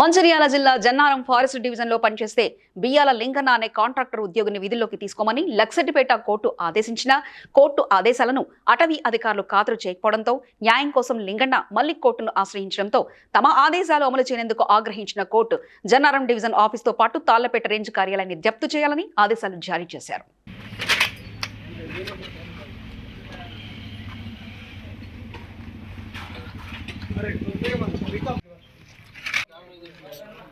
మంచిర్యాల జిల్లా జన్నారం ఫారెస్ట్ డివిజన్లో పనిచేస్తే బియ్యాల లింగన్న అనే కాంట్రాక్టర్ ఉద్యోగిని విధుల్లోకి తీసుకోమని లక్సటిపేట కోర్టు ఆదేశించిన. కోర్టు ఆదేశాలను అటవీ అధికారులు ఖాతరు చేయకపోవడంతో న్యాయం కోసం లింగన్న మళ్ళీ కోర్టును ఆశ్రయించడంతో తమ ఆదేశాలు అమలు చేయనందుకు ఆగ్రహించిన కోర్టు జన్నారం డివిజన్ ఆఫీస్తో పాటు తాళ్ళపేట రేంజ్ కార్యాలయాన్ని జప్తు చేయాలని ఆదేశాలు జారీ చేశారు. Gracias.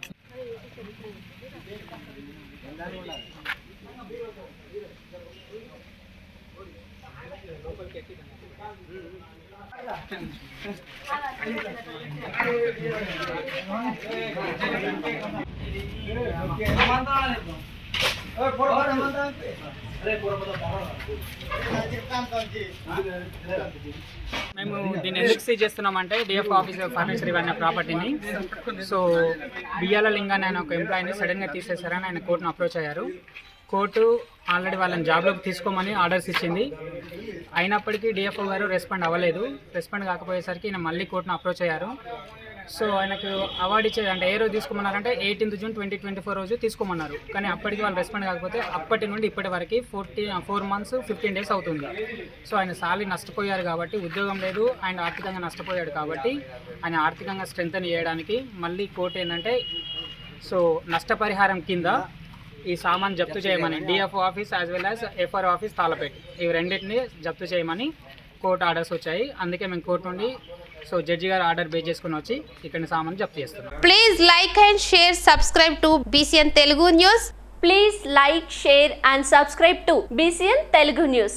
మేము దీన్ని ఎందుకు సీజ్ చేస్తున్నామంటే డిఎఫ్ ఆఫీస్ ఫర్నిచర్ ఇవన్నీ ప్రాపర్టీని. సో బియ్యాల లింగాన్ని ఆయన ఒక ఎంప్లాయీని సడన్గా తీసేశారని ఆయన కోర్టును అప్రోచ్ అయ్యారు. కోర్టు ఆల్రెడీ వాళ్ళని జాబ్లోకి తీసుకోమని ఆర్డర్స్ ఇచ్చింది. అయినప్పటికీ డిఎఫ్ఓ గారు రెస్పాండ్ అవ్వలేదు. రెస్పాండ్ కాకపోయేసరికి ఈయన మళ్ళీ కోర్టును అప్రోచ్ అయ్యారు. సో ఆయనకు అవార్డు ఇచ్చేది అంటే ఏ రోజు తీసుకోమన్నారంటే eighteenth June twenty twenty four రోజు తీసుకోమన్నారు. కానీ అప్పటికి వాళ్ళు రెస్పాండ్ కాకపోతే అప్పటి నుండి ఇప్పటి వరకు forty four months fifteen days అవుతుంది. సో ఆయన సాలరీ నష్టపోయారు కాబట్టి ఉద్యోగం లేదు ఆయన ఆర్థికంగా నష్టపోయాడు కాబట్టి ఆయన ఆర్థికంగా స్ట్రెంగ్తన్ చేయడానికి మళ్ళీ కోర్టు ఏంటంటే సో నష్టపరిహారం కింద ఈ సామాన్ జప్తు చేయమని DFO office as well as FR office Talapeta. ఇవి రెండింటిని జప్తు చేయమని కోర్టు ఆర్డర్స్ వచ్చాయి. అందుకే మేము కోర్టు నుండి సో జడ్జి గారు ఆర్డర్ బేస్ చేసుకుని వచ్చి ఇక్కడ సామాన్ జప్తు చేస్తున్నాం Please like and share, subscribe to BCN Telugu News. Please like, share and subscribe to BCN Telugu News.